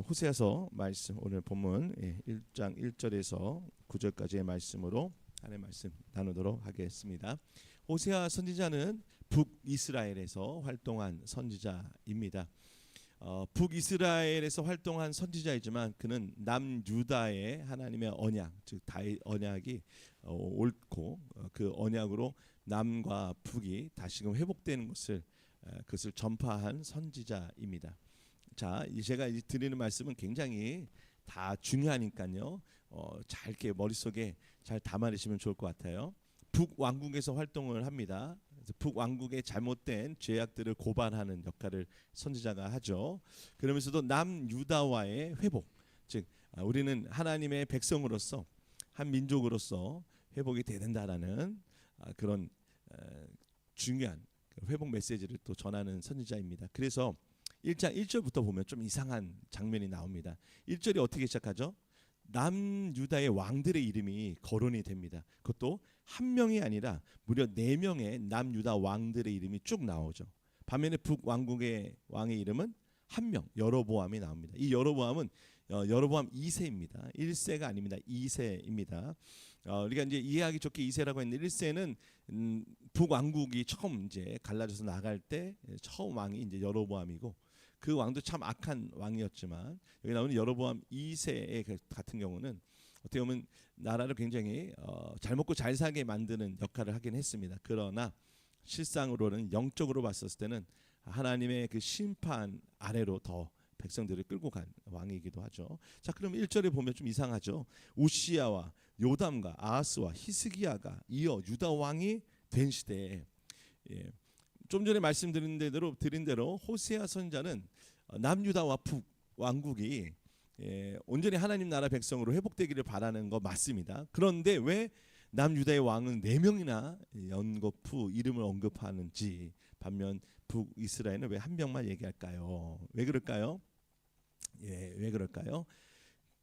호세아서 말씀 오늘 본문 예, 1장 1절에서 9절까지의 말씀으로 하나의 말씀 나누도록 하겠습니다. 호세아 선지자는 북이스라엘에서 활동한 선지자입니다. 어, 북이스라엘에서 활동한 선지자이지만 그는 남유다의 하나님의 언약, 즉 다윗 언약이 어, 옳고 어, 그 언약으로 남과 북이 다시금 회복되는 것을 어, 그것을 전파한 선지자입니다. 자, 이 제가 이 드리는 말씀은 굉장히 다 중요하니까요. 어, 잘 이렇게 머릿속에 잘 담아내시면 좋을 것 같아요. 북왕국에서 활동을 합니다. 북왕국의 잘못된 죄악들을 고발하는 역할을 선지자가 하죠. 그러면서도 남유다와의 회복, 즉 아, 우리는 하나님의 백성으로서 한 민족으로서 회복이 돼야 된다라는 아, 그런 어, 중요한 그 회복 메시지를 또 전하는 선지자입니다. 그래서 1장 1절부터 보면 좀 이상한 장면이 나옵니다. 1절이 어떻게 시작하죠? 남유다의 왕들의 이름이 거론이 됩니다. 그것도 한 명이 아니라 무려 네 명의 남유다 왕들의 이름이 쭉 나오죠. 반면에 북왕국의 왕의 이름은 한 명, 여로보암이 나옵니다. 이 여로보암은 어, 여로보암 2세입니다. 1세가 아닙니다. 2세입니다. 어, 우리가 이제 이해하기 좋게 2세라고 했는데 1세는 음, 북왕국이 처음 이제 갈라져서 나갈 때 처음 왕이 이제 여로보암이고 그 왕도 참 악한 왕이었지만 여기 나오는 여로보암 2세의 그 같은 경우는 어떻게 보면 나라를 굉장히 어, 잘 먹고 잘 살게 만드는 역할을 하긴 했습니다. 그러나 실상으로는 영적으로 봤었을 때는 하나님의 그 심판 아래로 더 백성들을 끌고 간 왕이기도 하죠. 자, 그럼 1절에 보면 좀 이상하죠. 우시야와 요담과 아하스와 히스기야가 이어 유다 왕이 된 시대에 예. 좀 전에 말씀드린 대로 드린 대로 호세아 선자는 남유다와 북 왕국이 예, 온전히 하나님 나라 백성으로 회복되기를 바라는 거 맞습니다. 그런데 왜 남유다의 왕은 네 명이나 연거푸 이름을 언급하는지 반면 북이스라엘은 왜 한 명만 얘기할까요? 왜 그럴까요? 예, 왜 그럴까요?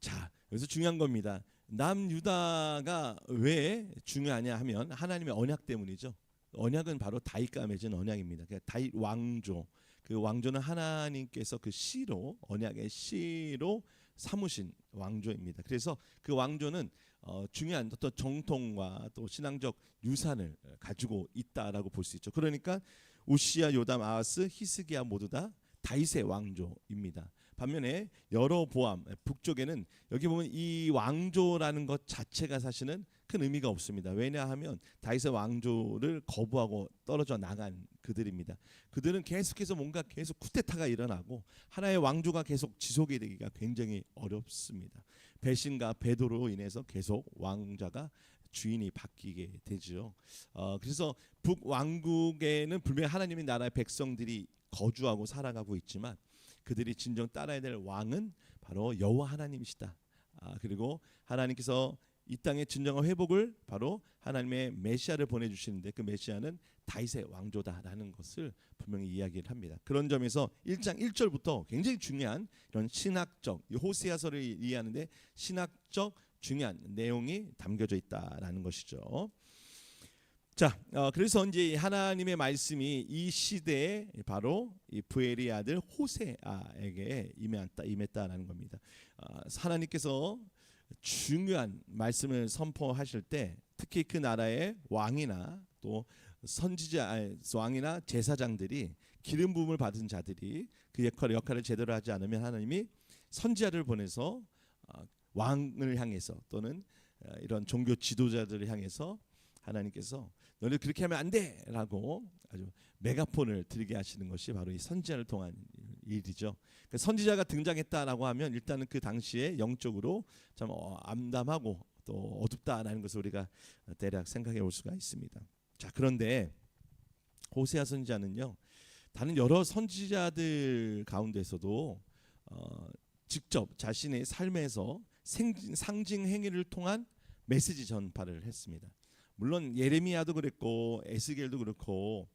자, 여기서 중요한 겁니다. 남유다가 왜 중요하냐 하면 하나님의 언약 때문이죠. 언약은 바로 다윗과 맺은 언약입니다. 그러니까 다윗 왕조. 그 왕조는 하나님께서 그 씨로 언약의 씨로 삼으신 왕조입니다. 그래서 그 왕조는 어, 중요한 어떤 정통과 또 신앙적 유산을 가지고 있다라고 볼 수 있죠. 그러니까 우시야, 요담, 아하스, 히스기야 모두 다 다윗의 왕조입니다. 반면에 여로보암 북쪽에는 여기 보면 이 왕조라는 것 자체가 사실은 큰 의미가 없습니다. 왜냐하면 다윗의 왕조를 거부하고 떨어져 나간 그들입니다. 그들은 계속해서 뭔가 계속 쿠데타가 일어나고 하나의 왕조가 계속 지속이 되기가 굉장히 어렵습니다. 배신과 배도로 인해서 계속 왕자가 주인이 바뀌게 되죠. 어, 그래서 북 왕국에는 분명히 하나님의 나라의 백성들이 거주하고 살아가고 있지만 그들이 진정 따라야 될 왕은 바로 여호와 하나님이시다. 아, 그리고 하나님께서 이 땅의 진정한 회복을 바로 하나님의 메시아를 보내주시는데 그 메시아는 다윗의 왕조다라는 것을 분명히 이야기를 합니다. 그런 점에서 1장 1절부터 굉장히 중요한 이런 신학적 호세아서를 이해하는데 신학적 중요한 내용이 담겨져 있다라는 것이죠. 자, 어, 그래서 이제 하나님의 말씀이 이 시대에 바로 이 부엘의 아들 호세아에게 임했다, 임했다라는 겁니다. 어, 하나님께서 중요한 말씀을 선포하실 때 특히 그 나라의 왕이나 또 선지자 왕이나 제사장들이 기름 부음을 받은 자들이 그 역할을 역할을 제대로 하지 않으면 하나님이 선지자를 보내서 어, 왕을 향해서 또는 어, 이런 종교 지도자들을 향해서 하나님께서 너네 그렇게 하면 안 돼라고 아주 메가폰을 들게 하시는 것이 바로 이 선지자를 통한 일이죠. 그러니까 선지자가 등장했다라고 하면 일단은 그 당시에 영적으로 참 어, 암담하고 또 어둡다라는 것을 우리가 대략 생각해 볼 수가 있습니다. 자 그런데 호세아 선지자는요 다른 여러 선지자들 가운데서도 어, 직접 자신의 삶에서 생, 상징 행위를 통한 메시지 전파를 했습니다. 물론 예레미야도 그랬고 에스겔도 그렇고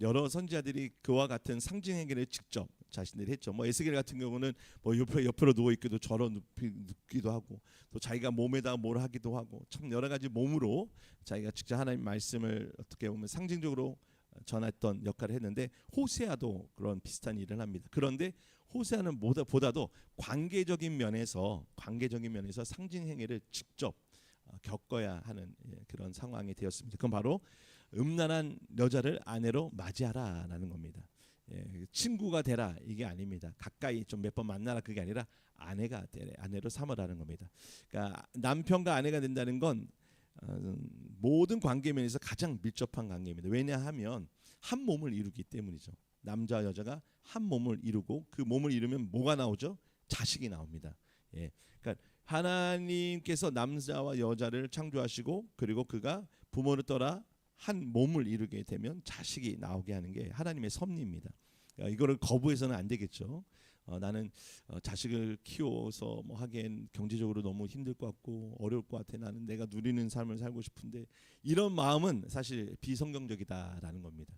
여러 선지자들이 그와 같은 상징 행위를 직접 자신들이 했죠. 뭐 에스겔 같은 경우는 뭐 옆에 옆으로 누워 있기도 눕히, 눕기도 하고 또 자기가 몸에다 뭘 하기도 하고 참 여러 가지 몸으로 자기가 직접 하나님 말씀을 어떻게 보면 상징적으로 전했던 역할을 했는데 호세아도 그런 비슷한 일을 합니다. 그런데 호세아는 보다, 보다도 관계적인 면에서 관계적인 면에서 상징 행위를 직접 어, 겪어야 하는 예, 그런 상황이 되었습니다. 그건 바로 음란한 여자를 아내로 맞이하라라는 겁니다. 예, 친구가 되라 이게 아닙니다. 가까이 좀 몇 번 만나라 그게 아니라 아내가 되래 아내로 삼으라는 겁니다. 그러니까 남편과 아내가 된다는 건 어, 모든 관계 면에서 가장 밀접한 관계입니다. 왜냐하면 한 몸을 이루기 때문이죠. 남자 여자가 한 몸을 이루고 그 몸을 이루면 뭐가 나오죠? 자식이 나옵니다. 예, 그러니까 하나님께서 남자와 여자를 창조하시고 그리고 그가 부모를 떠나 한 몸을 이루게 되면 자식이 나오게 하는 게 하나님의 섭리입니다. 그러니까 이거를 거부해서는 안 되겠죠. 어, 나는 어, 자식을 키워서 뭐 하기엔 경제적으로 너무 힘들 것 같고 어려울 것 같아. 나는 내가 누리는 삶을 살고 싶은데 이런 마음은 사실 비성경적이다라는 겁니다.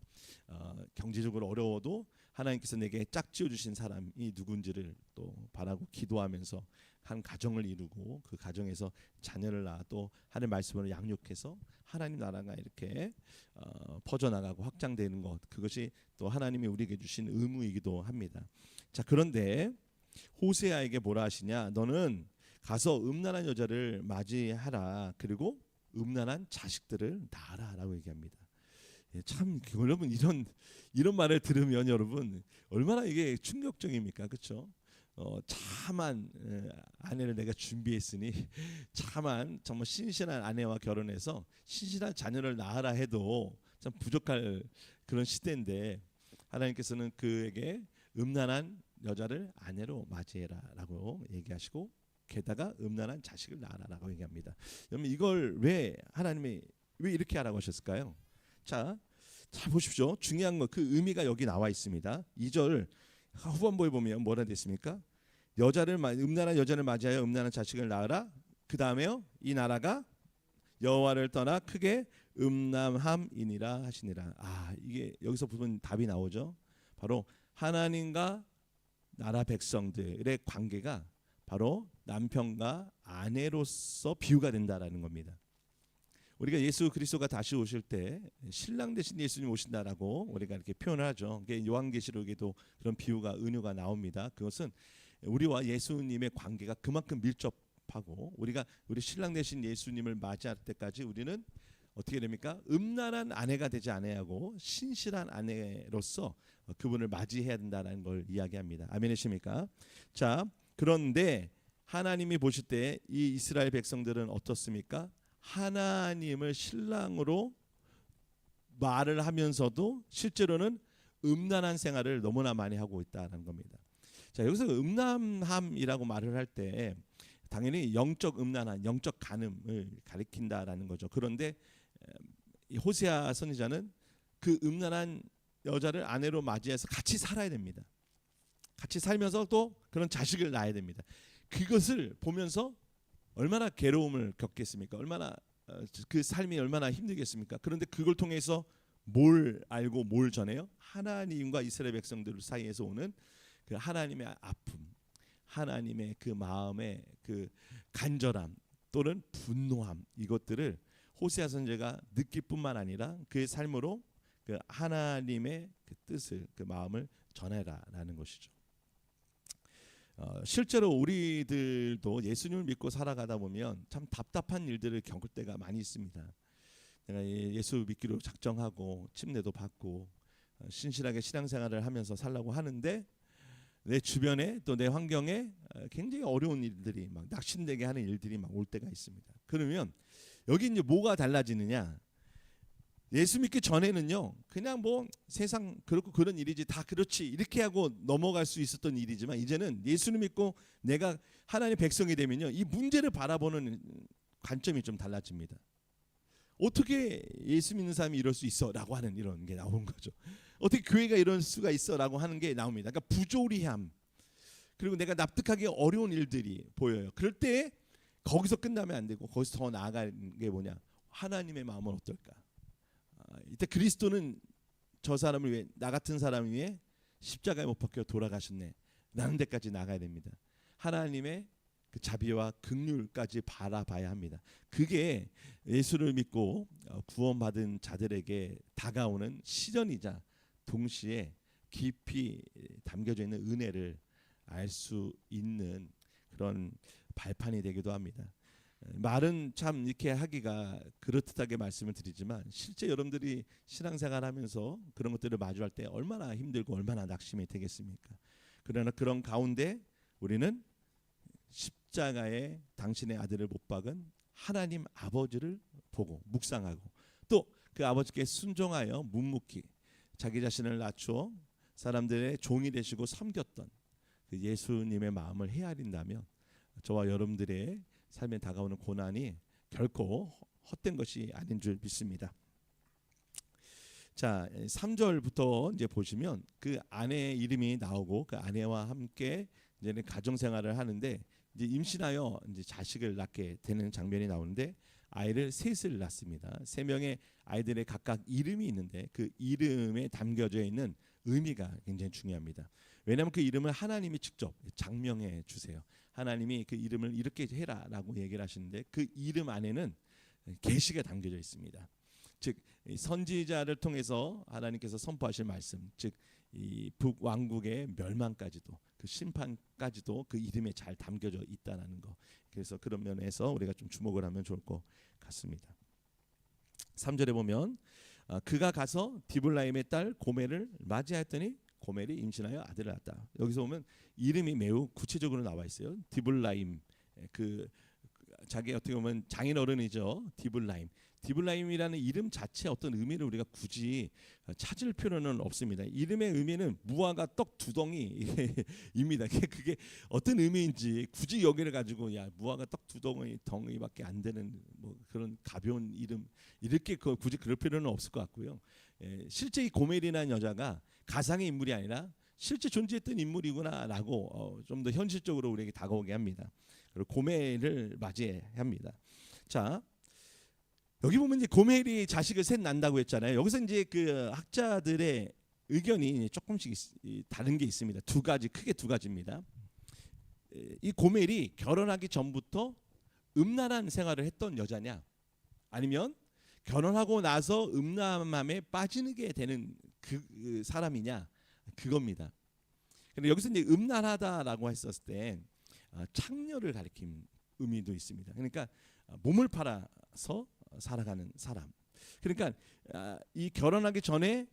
어, 경제적으로 어려워도 하나님께서 내게 짝지어 주신 사람이 누군지를 또 바라고 기도하면서 한 가정을 이루고 그 가정에서 자녀를 낳아 또 하나님 말씀으로 양육해서 하나님 나라가 이렇게 어, 퍼져나가고 확장되는 것 그것이 또 하나님이 우리에게 주신 의무이기도 합니다. 자 그런데 호세아에게 뭐라 하시냐? 너는 가서 음란한 여자를 맞이하라. 그리고 음란한 자식들을 낳아라라고 얘기합니다. 예, 참 여러분 이런 이런 말을 들으면 여러분 얼마나 이게 충격적입니까? 그렇죠? 어, 참한 에, 아내를 내가 준비했으니 참한 정말 신실한 아내와 결혼해서 신실한 자녀를 낳아라 해도 참 부족할 그런 시대인데 하나님께서는 그에게 음란한 여자를 아내로 맞이해라라고 얘기하시고 게다가 음란한 자식을 낳아라라고 얘기합니다. 여러분 이걸 왜 하나님이 왜 이렇게 하라고 하셨을까요? 자, 잘 보십시오. 중요한 거그 의미가 여기 나와 있습니다. 2절 후반부에 보면 뭐라 됐습니까? 여자를 마- 음란한 여자를 맞이하여 음란한 자식을 낳으라. 그 다음에요. 이 나라가 여호와를 떠나 크게 음란함이니라 하시니라. 아 이게 여기서 보면 답이 나오죠. 바로 하나님과 나라 백성들의 관계가 바로 남편과 아내로서 비유가 된다라는 겁니다. 우리가 예수 그리스도가 다시 오실 때 신랑 대신 예수님 오신다라고 우리가 이렇게 표현을 하죠. 그게 요한계시록에도 그런 비유가 은유가 나옵니다. 그것은 우리와 예수님의 관계가 그만큼 밀접하고 우리가 우리 신랑 대신 예수님을 맞이할 때까지 우리는 어떻게 됩니까? 음란한 아내가 되지 않아야 하고 신실한 아내로서 그분을 맞이해야 된다는 걸 이야기합니다. 아멘이십니까? 자, 그런데 하나님이 보실 때 이 이스라엘 백성들은 어떻습니까? 하나님을 신랑으로 말을 하면서도 실제로는 음란한 생활을 너무나 많이 하고 있다는 겁니다. 자 여기서 음란함이라고 말을 할 때 당연히 영적 음란한, 영적 간음을 가리킨다라는 거죠. 그런데 이 호세아 선지자는 그 음란한 여자를 아내로 맞이해서 같이 살아야 됩니다. 같이 살면서 또 그런 자식을 낳아야 됩니다. 그것을 보면서 얼마나 괴로움을 겪겠습니까? 얼마나 어, 그 삶이 얼마나 힘들겠습니까? 그런데 그걸 통해서 뭘 알고 뭘 전해요? 하나님과 이스라엘 백성들 사이에서 오는 그 하나님의 아픔, 하나님의 그 마음의 그 간절함 또는 분노함 이것들을 호세아 선제가 느낄 뿐만 아니라 그의 삶으로 그 하나님의 그 뜻을 그 마음을 전해라라는 것이죠. 어, 실제로 우리들도 예수님을 믿고 살아가다 보면 참 답답한 일들을 겪을 때가 많이 있습니다. 내가 예- 예수 믿기로 작정하고 침례도 받고 어, 신실하게 신앙생활을 하면서 살라고 하는데 내 주변에 또 내 환경에 어, 굉장히 어려운 일들이 막 낙심되게 하는 일들이 막 올 때가 있습니다. 그러면 여기 이제 뭐가 달라지느냐? 예수 믿기 전에는요 그냥 뭐 세상 그렇고 그런 일이지 다 그렇지 이렇게 하고 넘어갈 수 있었던 일이지만 이제는 예수를 믿고 내가 하나님의 백성이 되면요 이 문제를 바라보는 관점이 좀 달라집니다. 어떻게 예수 믿는 사람이 이럴 수 있어 라고 하는 이런 게 나오는 거죠. 어떻게 교회가 이럴 수가 있어라고 하는 게 나옵니다. 그러니까 부조리함 그리고 내가 납득하기 어려운 일들이 보여요. 그럴 때 거기서 끝나면 안 되고 거기서 더 나아가는 게 뭐냐 하나님의 마음은 어떨까? 아, 이때 그리스도는 저 사람을 위해 나 같은 사람을 위해 십자가에 못 박혀 돌아가셨네. 라는 데까지 나가야 됩니다. 하나님의 그 자비와 긍휼까지 바라봐야 합니다. 그게 예수를 믿고 어, 구원받은 자들에게 다가오는 시련이자 동시에 깊이 담겨져 있는 은혜를 알 수 있는 그런 발판이 되기도 합니다. 말은 참 이렇게 하기가 그렇듯하게 말씀을 드리지만 실제 여러분들이 신앙생활 하면서 그런 것들을 마주할 때 얼마나 힘들고 얼마나 낙심이 되겠습니까? 그러나 그런 가운데 우리는 십자가에 당신의 아들을 못 박은 하나님 아버지를 보고 묵상하고 또 그 아버지께 순종하여 묵묵히 자기 자신을 낮추어 사람들의 종이 되시고 섬겼던 그 예수님의 마음을 헤아린다면 저와 여러분들의 삶에 다가오는 고난이 결코 헛된 것이 아닌 줄 믿습니다. 자, 3절부터 이제 보시면 그 아내 이름이 나오고 그 아내와 함께 이제는 가정 생활을 하는데 이제 임신하여 이제 자식을 낳게 되는 장면이 나오는데 아이를 셋을 낳습니다. 세 명의 아이들의 각각 이름이 있는데 그 이름에 담겨져 있는 의미가 굉장히 중요합니다. 왜냐하면 그 이름을 하나님이 직접 장명해 주세요. 하나님이 그 이름을 이렇게 해라라고 얘기를 하시는데 그 이름 안에는 계시가 담겨져 있습니다. 즉 선지자를 통해서 하나님께서 선포하실 말씀, 즉 이 북 왕국의 멸망까지도 그 심판까지도 그 이름에 잘 담겨져 있다라는 거. 그래서 그런 면에서 우리가 좀 주목을 하면 좋을 것 같습니다. 3절에 보면 아, 그가 가서 디블라임의 딸 고멜을 맞이하였더니 고멜이 임신하여 아들을 낳았다. 여기서 보면 이름이 매우 구체적으로 나와 있어요. 디블라임 그 자기 어떻게 보면 장인 어른이죠. 디블라임. 디블라임이라는 이름 자체 어떤 의미를 우리가 굳이 찾을 필요는 없습니다. 이름의 의미는 무화과 떡 두덩이입니다. 그게 어떤 의미인지 굳이 여기를 가지고 야 무화과 떡 두덩이 덩이밖에 안 되는 뭐 그런 가벼운 이름 이렇게 그 굳이 그럴 필요는 없을 것 같고요. 예, 실제 이 고멜이라는 여자가 가상의 인물이 아니라 실제 존재했던 인물이구나라고 어, 좀 더 현실적으로 우리에게 다가오게 합니다. 그리고 고멜을 맞이해야 합니다. 자. 여기 보면 이제 고멜이 자식을 셋 난다고 했잖아요. 여기서 이제 그 학자들의 의견이 조금씩 다른 게 있습니다. 두 가지 크게 두 가지입니다. 이 고멜이 결혼하기 전부터 음란한 생활을 했던 여자냐, 아니면 결혼하고 나서 음란함에 빠지게 되는 그 사람이냐 그겁니다. 근데 여기서 이제 음란하다라고 했었을 때 아, 창녀를 가리킨 의미도 있습니다. 그러니까 몸을 팔아서 살아가는 사람. 그러니까 아, 이 결혼하기 전에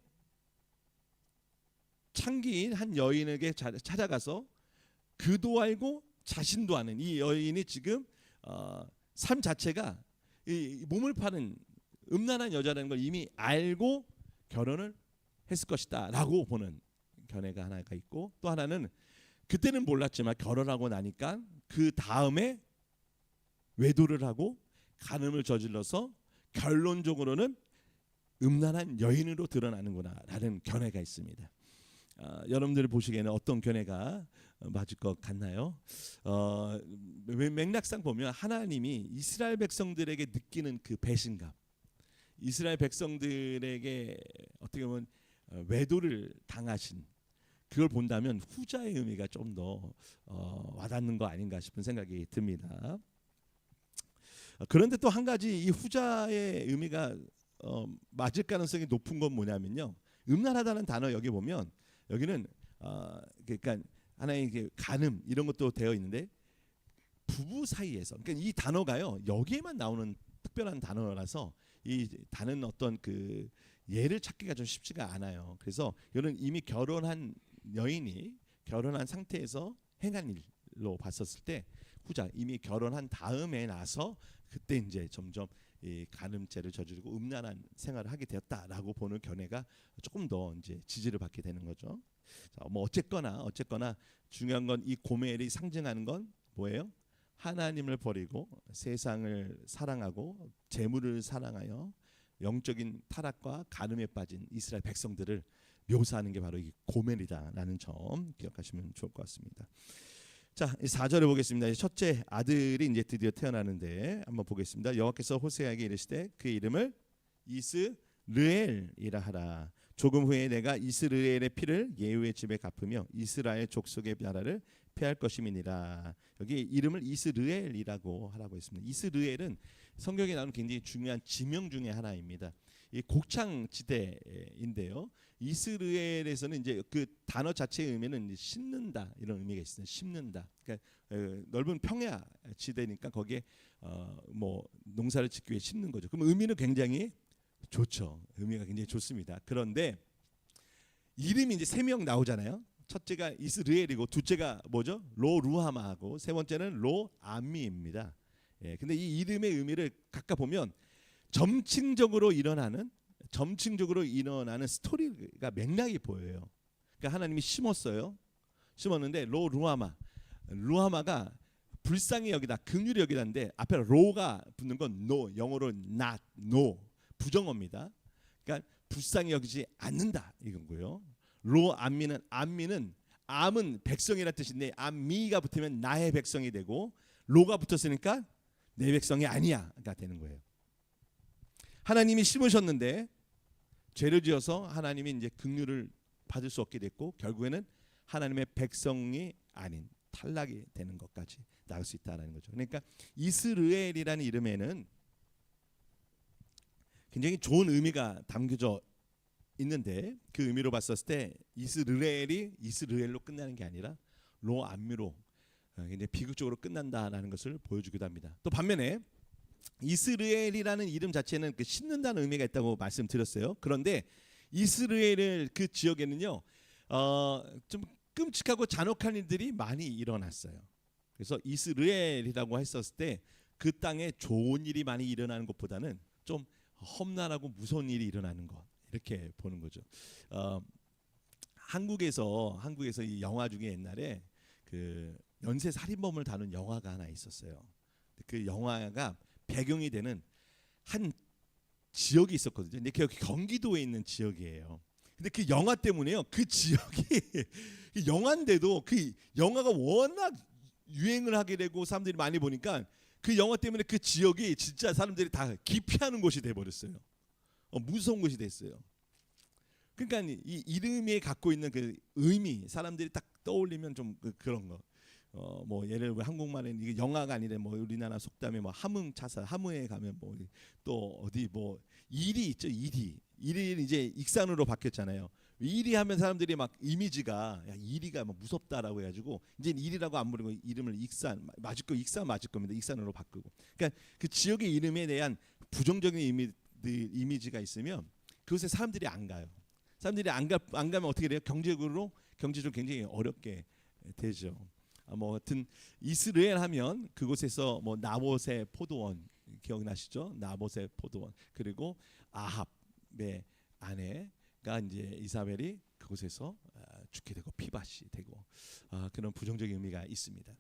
창기인 한 여인에게 찾아가서 그도 알고 자신도 아는 이 여인이 지금 어, 삶 자체가 이 몸을 파는 음란한 여자라는 걸 이미 알고 결혼을 했을 것이다라고 보는 견해가 하나가 있고 또 하나는 그때는 몰랐지만 결혼하고 나니까 그 다음에 외도를 하고 간음을 저질러서 결론적으로는 음란한 여인으로 드러나는구나라는 견해가 있습니다. 어, 여러분들이 보시기에는 어떤 견해가 맞을 것 같나요? 어, 맥락상 보면 하나님이 이스라엘 백성들에게 느끼는 그 배신감, 이스라엘 백성들에게 어떻게 보면 어, 외도를 당하신 그걸 본다면 후자의 의미가 좀더 어, 와닿는 거 아닌가 싶은 생각이 듭니다. 그런데 또 한 가지 이 후자의 의미가 어, 맞을 가능성이 높은 건 뭐냐면요. 음란하다는 단어 여기 보면 여기는 어, 그러니까 하나의 그 간음 이런 것도 되어 있는데 부부 사이에서 그러니까 이 단어가요 여기에만 나오는 특별한 단어라서 이 다른 어떤 그 예를 찾기가 좀 쉽지가 않아요. 그래서 이런 이미 결혼한 여인이 결혼한 상태에서 행한 일로 봤었을 때 후자 이미 결혼한 다음에 나서 그때 이제 점점 이 간음죄를 저지르고 음란한 생활을 하게 되었다라고 보는 견해가 조금 더 이제 지지를 받게 되는 거죠. 자, 뭐 어쨌거나 어쨌거나 중요한 건 이 고멜이 상징하는 건 뭐예요? 하나님을 버리고 세상을 사랑하고 재물을 사랑하여 영적인 타락과 간음에 빠진 이스라엘 백성들을 묘사하는 게 바로 이 고멜이다라는 점 기억하시면 좋을 것 같습니다. 자, 4절에 보겠습니다. 첫째 아들이 이제 드디어 태어나는데 한번 보겠습니다. 여호와께서 호세아에게 이르시되 그 이름을 이스르엘이라 하라. 조금 후에 내가 이스르엘의 피를 예후의 집에 갚으며 이스라엘 족속의 나라를 폐할 것임이니라. 여기 이름을 이스르엘이라고 하라고 했습니다. 이스르엘은 성경에 나오는 굉장히 중요한 지명 중의 하나입니다. 이 곡창 지대인데요. 이스라엘에서는 이제 그 단어 자체의 의미는 심는다 이런 의미가 있어요. 심는다. 그러니까 어, 넓은 평야 지대니까 거기에 어, 뭐 농사를 짓기 위해 심는 거죠. 그럼 의미는 굉장히 좋죠. 의미가 굉장히 좋습니다. 그런데 이름이 이제 세 명 나오잖아요. 첫째가 이스르엘이고 둘째가 뭐죠? 로 루하마하고 세 번째는 로 아미입니다. 예, 근데 이 이름의 의미를 각각 보면 점층적으로 일어나는 점층적으로 일어나는 스토리가 맥락이 보여요. 그러니까 하나님이 심었어요. 심었는데 로루하마, 루하마가 불쌍히 여기다, 긍휼히 여기다인데 앞에 로가 붙는 건 no, 영어로 not, no, 부정어입니다. 그러니까 불쌍히 여기지 않는다 이건 거예요. 로 암미는 암미는 암은 백성이라 뜻인데 암미가 붙으면 나의 백성이 되고 로가 붙었으니까 내 백성이 아니야가 되는 거예요. 하나님이 심으셨는데 죄를 지어서 하나님이 이제 긍휼을 받을 수 없게 됐고 결국에는 하나님의 백성이 아닌 탈락이 되는 것까지 나올 수 있다라는 거죠. 그러니까 이스르엘이라는 이름에는 굉장히 좋은 의미가 담겨져 있는데 그 의미로 봤었을 때 이스르엘이 이스르엘로 끝나는 게 아니라 로암미로 어, 굉장히 비극적으로 끝난다라는 것을 보여주기도 합니다. 또 반면에 이스라엘이라는 이름 자체는 그 씻는다는 의미가 있다고 말씀드렸어요. 그런데 이스라엘 그 지역에는요, 어, 좀 끔찍하고 잔혹한 일들이 많이 일어났어요. 그래서 이스라엘이라고 했었을 때 그 땅에 좋은 일이 많이 일어나는 것보다는 좀 험난하고 무서운 일이 일어나는 것 이렇게 보는 거죠. 어, 한국에서 한국에서 이 영화 중에 옛날에 그 연쇄 살인범을 다룬 영화가 하나 있었어요. 그 영화가 배경이 되는 한 지역이 있었거든요. 근데 그 경기도에 있는 지역이에요. 근데 그 영화 때문에요. 그 지역이 그 영화인데도 그 영화가 워낙 유행을 하게 되고 사람들이 많이 보니까 그 영화 때문에 그 지역이 진짜 사람들이 다 기피하는 곳이 돼 버렸어요. 어, 무서운 곳이 됐어요. 그러니까 이 이름이 갖고 있는 그 의미 사람들이 딱 떠올리면 좀 그, 그런 거. 어 뭐 예를 들어 한국말은 이게 영화가 아니라 뭐 우리나라 속담에 뭐 함흥 차사 함흥에 가면 뭐 또 어디 뭐 일이 있죠 일이 일이 이제 익산으로 바뀌었잖아요. 일이 하면 사람들이 막 이미지가 야 일이가 뭐 무섭다라고 해가지고 이제 일이라고 안 부르고 이름을 익산 맞을 거 익산 맞을 겁니다. 익산으로 바꾸고. 그러니까 그 지역의 이름에 대한 부정적인 이미 이미지가 있으면 그곳에 사람들이 안 가요. 사람들이 안, 가, 안 가면 어떻게 돼요? 경제적으로 경제적으로 굉장히 어렵게 되죠. 아, 뭐 하여튼 이스라엘 하면 그곳에서 뭐 나봇의 포도원 기억나시죠? 나봇의 포도원 그리고 아합의 아내가 이제 이사벨이 그곳에서 아, 죽게 되고 피밭이 되고 아, 그런 부정적인 의미가 있습니다.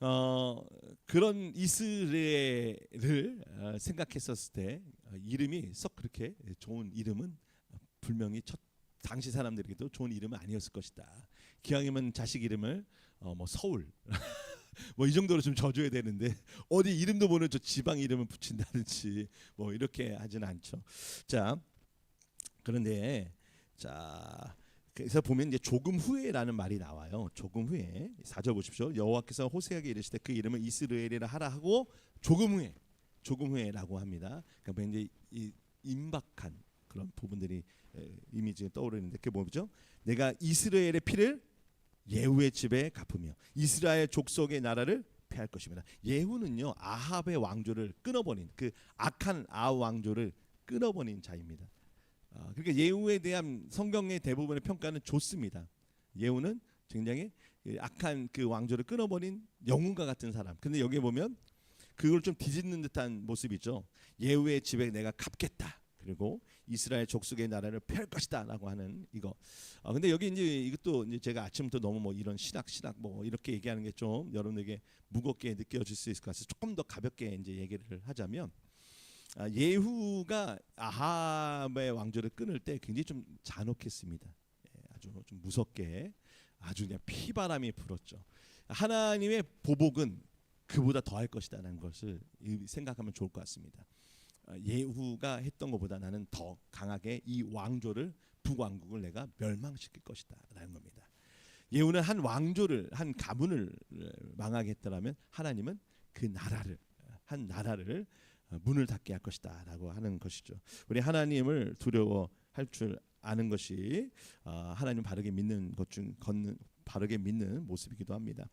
어, 그런 이스라엘을 어, 생각했었을 때 어, 이름이 썩 그렇게 좋은 이름은 분명히 첫 당시 사람들에게도 좋은 이름은 아니었을 것이다. 기왕이면 자식 이름을 어, 뭐 서울 뭐 이 정도로 좀 져줘야 되는데 어디 이름도 모르는 저 지방 이름을 붙인다든지 뭐 이렇게 하지는 않죠. 자 그런데 자 그래서 보면 이제 조금 후에라는 말이 나와요. 조금 후에 사절 보십시오. 여호와께서 호세에게 이르시되 그 이름을 이스라엘이라 하라 하고 조금 후에 조금 후에라고 합니다. 그러니까 굉장히 이 임박한 그런 부분들이 이미지가 떠오르는데 그게 뭐죠? 내가 이스라엘의 피를 예후의 집에 갚으며 이스라엘 족속의 나라를 패할 것입니다. 예후는요 아합의 왕조를 끊어버린 그 악한 아합 왕조를 끊어버린 자입니다. 아, 그러니까 예후에 대한 성경의 대부분의 평가는 좋습니다. 예후는 굉장히 악한 그 왕조를 끊어버린 영웅과 같은 사람. 근데 여기 보면 그걸 좀 뒤집는 듯한 모습이죠. 예후의 집에 내가 갚겠다. 그리고 이스라엘 족속의 나라를 펼 것이다라고 하는 이거. 아 근데 여기 이제 이것도 이제 제가 아침부터 너무 뭐 이런 신학 신학 뭐 이렇게 얘기하는 게 좀 여러분에게 무겁게 느껴질 수 있을 것 같아서 조금 더 가볍게 이제 얘기를 하자면 아, 예후가 아합의 왕조를 끊을 때 굉장히 좀 잔혹했습니다. 예, 아주 좀 무섭게 아주 그냥 피바람이 불었죠. 하나님의 보복은 그보다 더할 것이다라는 것을 생각하면 좋을 것 같습니다. 아, 예후가 했던 것보다 나는 더 강하게 이 왕조를 북왕국을 내가 멸망시킬 것이다라는 겁니다. 예후는 한 왕조를 한 가문을 망하게 했더라면 하나님은 그 나라를 한 나라를 문을 닫게 할 것이다라고 하는 것이죠. 우리 하나님을 두려워할 줄 아는 것이 아, 하나님 바르게 믿는 것 중 바르게 믿는 모습이기도 합니다.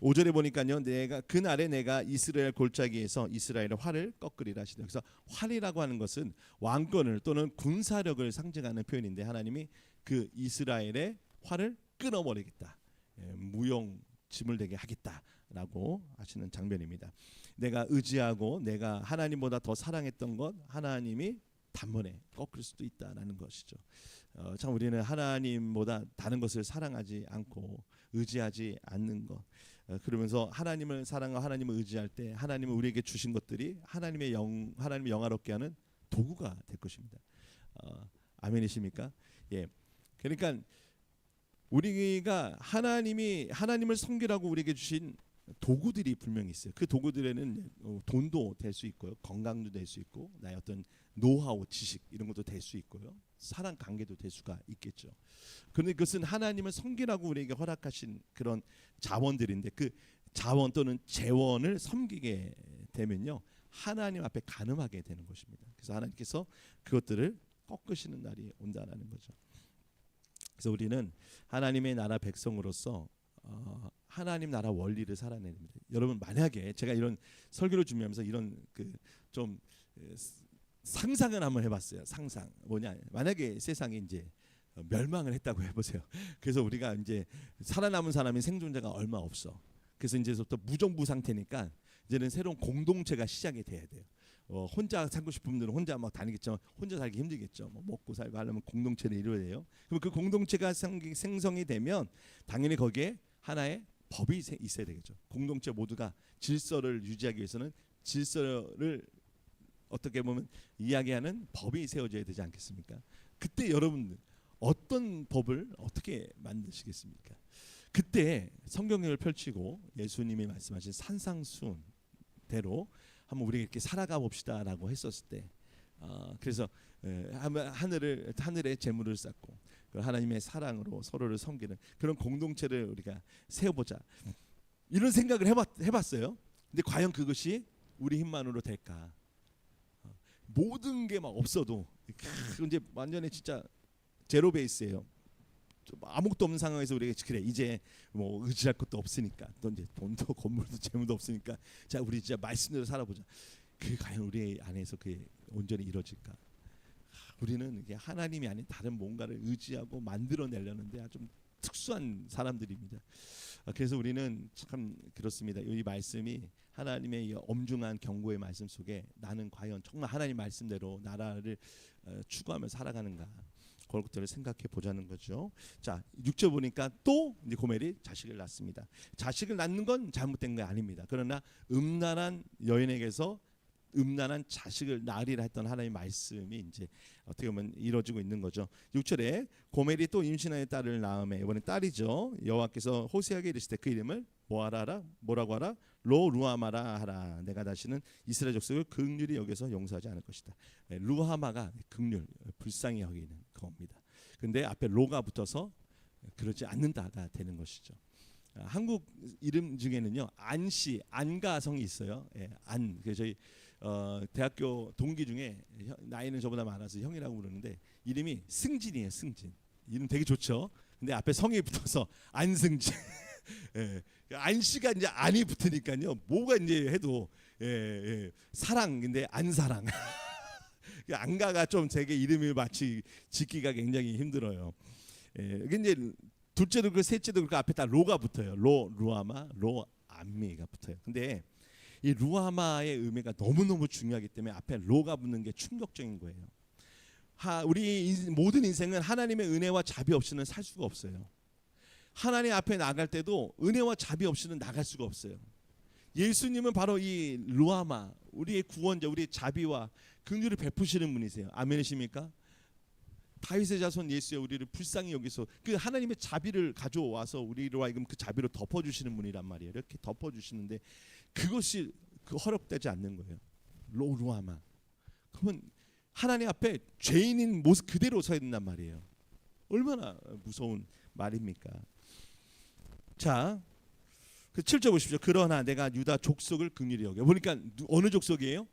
5절에 보니까요. 내가 그날에 내가 이스라엘 골짜기에서 이스라엘의 활을 꺾으리라 하시다. 그래서 활이라고 하는 것은 왕권을 또는 군사력을 상징하는 표현인데 하나님이 그 이스라엘의 활을 끊어버리겠다. 예, 무용 짐을 되게 하겠다라고 하시는 장면입니다. 내가 의지하고 내가 하나님보다 더 사랑했던 것 하나님이 단번에 꺾을 수도 있다라는 것이죠. 어, 참 우리는 하나님보다 다른 것을 사랑하지 않고 의지하지 않는 것. 어, 그러면서 하나님을 사랑하고 하나님을 의지할 때 하나님은 우리에게 주신 것들이 하나님의 영 하나님을 영화롭게 하는 도구가 될 것입니다. 어, 아멘이십니까? 예. 그러니까 우리가 하나님이 하나님을 섬기라고 우리에게 주신 도구들이 분명히 있어요. 그 도구들에는 어, 돈도 될 수 있고요, 건강도 될 수 있고, 나의 어떤 노하우, 지식 이런 것도 될 수 있고요, 사랑 관계도 될 수가 있겠죠. 그런데 그것은 하나님을 섬기라고 우리에게 허락하신 그런 자원들인데 그 자원 또는 재원을 섬기게 되면요, 하나님 앞에 가늠하게 되는 것입니다. 그래서 하나님께서 그것들을 꺾으시는 날이 온다라는 거죠. 그래서 우리는 하나님의 나라 백성으로서 어, 하나님 나라 원리를 살아내야 됩니다. 여러분 만약에 제가 이런 설교를 준비하면서 이런 그좀 상상을 한번 해봤어요. 상상 뭐냐? 만약에 세상에 이제 멸망을 했다고 해보세요. 그래서 우리가 이제 살아남은 사람이 생존자가 얼마 없어. 그래서 이제부터 무정부 상태니까 이제는 새로운 공동체가 시작이 돼야 돼요. 어, 혼자 살고 싶은 분들은 혼자 막 다니겠지만 혼자 살기 힘들겠죠. 뭐 먹고 살고 하려면 공동체를 이루어야 돼요. 그럼 그 공동체가 생- 생성이 되면 당연히 거기에 하나의 법이 세- 있어야 되겠죠. 공동체 모두가 질서를 유지하기 위해서는 질서를 어떻게 보면 이야기하는 법이 세워져야 되지 않겠습니까? 그때 여러분 어떤 법을 어떻게 만드시겠습니까? 그때 성경을 펼치고 예수님이 말씀하신 산상수훈대로 한번 우리 이렇게 살아가 봅시다라고 했었을 때, 어, 그래서 하늘을 하늘에 재물을 쌓고 그 하나님의 사랑으로 서로를 섬기는 그런 공동체를 우리가 세워보자 이런 생각을 해봤, 해봤어요. 근데 과연 그것이 우리 힘만으로 될까? 어, 모든 게 막 없어도 크, 이제 완전히 진짜 제로 베이스예요. 좀 아무것도 없는 상황에서 우리가 그래 이제 뭐 의지할 것도 없으니까 또 이제 돈도 건물도 재물도 없으니까 자 우리 진짜 말씀대로 살아보자. 그 과연 우리 안에서 그게 온전히 이루어질까? 우리는 이게 하나님이 아닌 다른 뭔가를 의지하고 만들어내려는데 아주 좀 특수한 사람들입니다. 아, 그래서 우리는 참 그렇습니다. 이 말씀이 하나님의 이 엄중한 경고의 말씀 속에 나는 과연 정말 하나님 말씀대로 나라를 어, 추구하며 살아가는가 그런 것들을 생각해 보자는 거죠. 자, 6절 보니까 또 이제 고멜이 자식을 낳습니다. 자식을 낳는 건 잘못된 게 아닙니다. 그러나 음란한 여인에게서 음란한 자식을 낳으리라 했던 하나님의 말씀이 이제 어떻게 보면 이루어지고 있는 거죠. 6절에 고멜이 또 임신하여 딸을 낳음에 이번에 딸이죠. 여호와께서 호세아에게 이르시되 그 이름을 뭐하라 뭐라고 하라 로 루아마라 하라 내가 다시는 이스라엘 족속을 극률이 여기서 용서하지 않을 것이다. 네, 루하마가 극률 불쌍히 여기는 겁니다. 근데 앞에 로가 붙어서 그러지 않는다가 되는 것이죠. 아, 한국 이름 중에는요 안씨 안가성이 있어요. 예, 안. 그 저희 어, 대학교 동기 중에 형- 나이는 저보다 많아서 형이라고 부르는데 이름이 승진이에요. 승진. 이름 되게 좋죠. 근데 앞에 성이 붙어서 안승진. 예, 안씨가 이제 안이 붙으니까요. 뭐가 이제 해도 예, 예, 사랑 근데 안사랑. 그 안가가 좀 되게 이름이 마치 짓기가 굉장히 힘들어요. 예, 이제 둘째도 그 셋째도 그 앞에 다 로가 붙어요. 로 루아마, 로 안미가 붙어요. 근데 이 루아마의 의미가 너무 너무 중요하기 때문에 앞에 로가 붙는 게 충격적인 거예요. 하, 우리 인- 모든 인생은 하나님의 은혜와 자비 없이는 살 수가 없어요. 하나님 앞에 나갈 때도 은혜와 자비 없이는 나갈 수가 없어요. 예수님은 바로 이 루아마, 우리의 구원자, 우리의 자비와 긍휼을 베푸시는 분이세요. 아멘이십니까? 다윗의 자손 예수여 우리를 불쌍히 여기서 그 하나님의 자비를 가져와서 우리로 하여금 그 자비로 덮어주시는 분이란 말이에요. 이렇게 덮어주시는데 그것이 그 허락되지 않는 거예요. 로루아마. 그러면 하나님 앞에 죄인인 모습 그대로 서야 된단 말이에요. 얼마나 무서운 말입니까? 자, 그 7절 보십시오. 그러나 내가 유다 족속을 긍휼히 여겨. 보니까 누- 어느 족속이에요?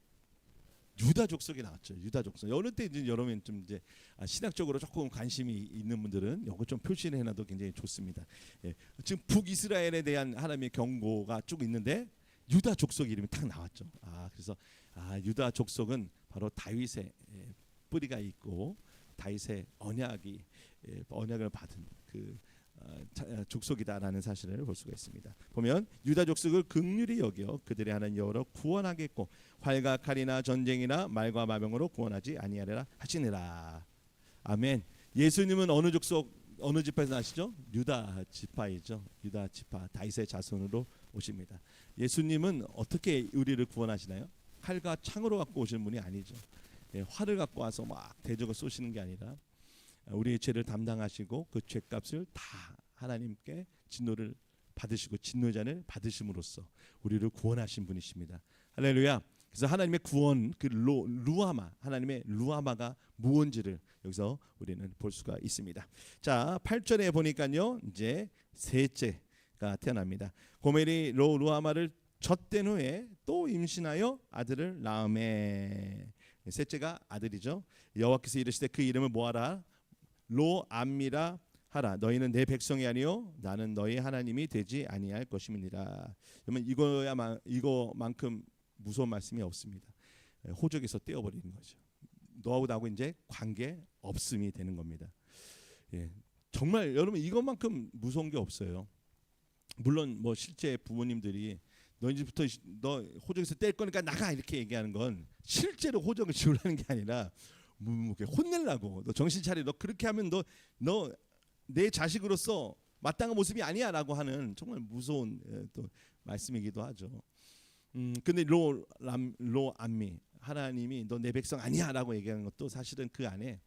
유다 족속이 나왔죠. 유다 족속. 어느 때 이제 여러분 좀 이제 아, 신학적으로 조금 관심이 있는 분들은 이거 좀 표시를 해놔도 굉장히 좋습니다. 예. 지금 북이스라엘에 대한 하나님의 경고가 쭉 있는데 유다 족속 이름이 딱 나왔죠. 아 그래서 아 유다 족속은 바로 다윗의 예, 뿌리가 있고 다윗의 언약이 예, 언약을 받은 그 어, 자- 어, 족속이다라는 사실을 볼 수가 있습니다. 보면 유다 족속을 극률이 여겨 그들의 하나님 여호로 구원하겠고 활과 칼이나 전쟁이나 말과 마병으로 구원하지 아니하리라 하시니라. 아멘. 예수님은 어느 족속 어느 지파에서 나시죠? 유다 지파이죠. 유다 지파 다윗의 자손으로 오십니다. 예수님은 어떻게 우리를 구원하시나요? 칼과 창으로 갖고 오시는 분이 아니죠. 예, 활을 갖고 와서 막 대적을 쏘시는 게 아니라 우리의 죄를 담당하시고 그 죄값을 다 하나님께 진노를 받으시고 진노잔을 받으심으로써 우리를 구원하신 분이십니다. 할렐루야. 그래서 하나님의 구원 그 로, 루아마 하나님의 루아마가 무언지를 여기서 우리는 볼 수가 있습니다. 자, 8절에 보니까요. 이제 셋째가 태어납니다. 고멜이 로 루아마를 젖된 후에 또 임신하여 아들을 낳음에 셋째가 아들이죠. 여호와께서 이르시되 그 이름을 뭐하라 로 암미라 하라 너희는 내 백성이 아니요 나는 너희 하나님이 되지 아니할 것임이니라. 그러면 이거야만 이거만큼 무서운 말씀이 없습니다. 예, 호적에서 떼어버리는 거죠. 너하고 나하고 이제 관계 없음이 되는 겁니다. 예, 정말 여러분 이것만큼 무서운 게 없어요. 물론 뭐 실제 부모님들이 너 이제부터 너 호적에서 뗄 거니까 나가 이렇게 얘기하는 건 실제로 호적을 지우라는 게 아니라 뭐 이렇게 혼내려고 너 정신 차려 너 그렇게 하면 너 너 내 자식으로서 마땅한 모습이 아니야라고 하는 정말 무서운 예, 또 말씀이기도 하죠. 음 근데 로람로 암미 하나님이 너 내 백성 아니야라고 얘기하는 것도 사실은 그 안에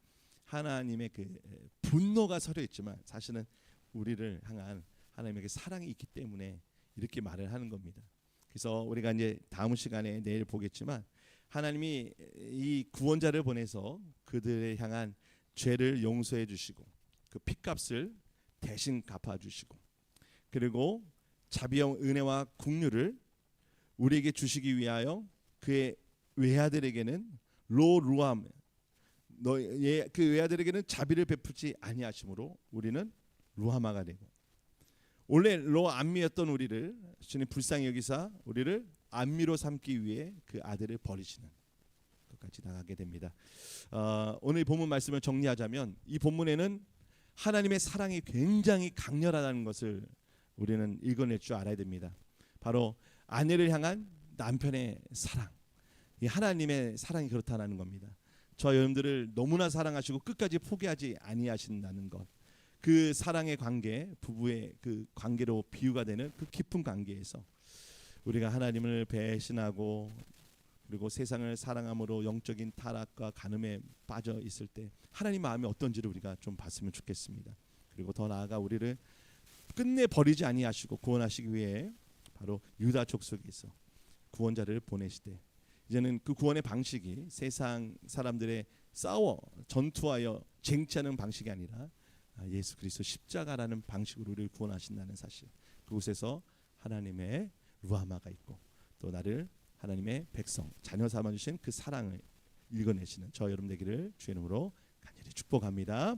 하나님의 그 에, 분노가 서려 있지만 사실은 우리를 향한 하나님에게 사랑이 있기 때문에 이렇게 말을 하는 겁니다. 그래서 우리가 이제 다음 시간에 내일 보겠지만 하나님이 이 구원자를 보내서 그들을 향한 죄를 용서해 주시고 그 핏값을 대신 갚아 주시고 그리고 자비형 은혜와 국류를 우리에게 주시기 위하여 그의 외아들에게는 로 루암 너의 그 외아들에게는 자비를 베풀지 아니하심으로 우리는 루하마가 되고 원래 로암미였던 우리를 주님 불쌍히 여기사 우리를 암미로 삼기 위해 그 아들을 버리시는 것까지 나가게 됩니다. 어, 오늘 본문 말씀을 정리하자면 이 본문에는 하나님의 사랑이 굉장히 강렬하다는 것을 우리는 읽어낼 줄 알아야 됩니다. 바로 아내를 향한 남편의 사랑, 이 하나님의 사랑이 그렇다는 겁니다. 저 여러분들을 너무나 사랑하시고 끝까지 포기하지 아니하신다는 것. 그 사랑의 관계, 부부의 그 관계로 비유가 되는 그 깊은 관계에서 우리가 하나님을 배신하고 그리고 세상을 사랑함으로 영적인 타락과 간음에 빠져 있을 때 하나님 마음이 어떤지를 우리가 좀 봤으면 좋겠습니다. 그리고 더 나아가 우리를 끝내 버리지 아니하시고 구원하시기 위해 바로 유다 족속에서 구원자를 보내시되 이제는 그 구원의 방식이 세상 사람들의 싸워 전투하여 쟁취하는 방식이 아니라 아, 예수 그리스도 십자가라는 방식으로 우리를 구원하신다는 사실. 그곳에서 하나님의 루아마가 있고 또 나를 하나님의 백성 자녀 삼아 주신 그 사랑을 읽어내시는 저 여러분 되기를 주의 이름으로 간절히 축복합니다.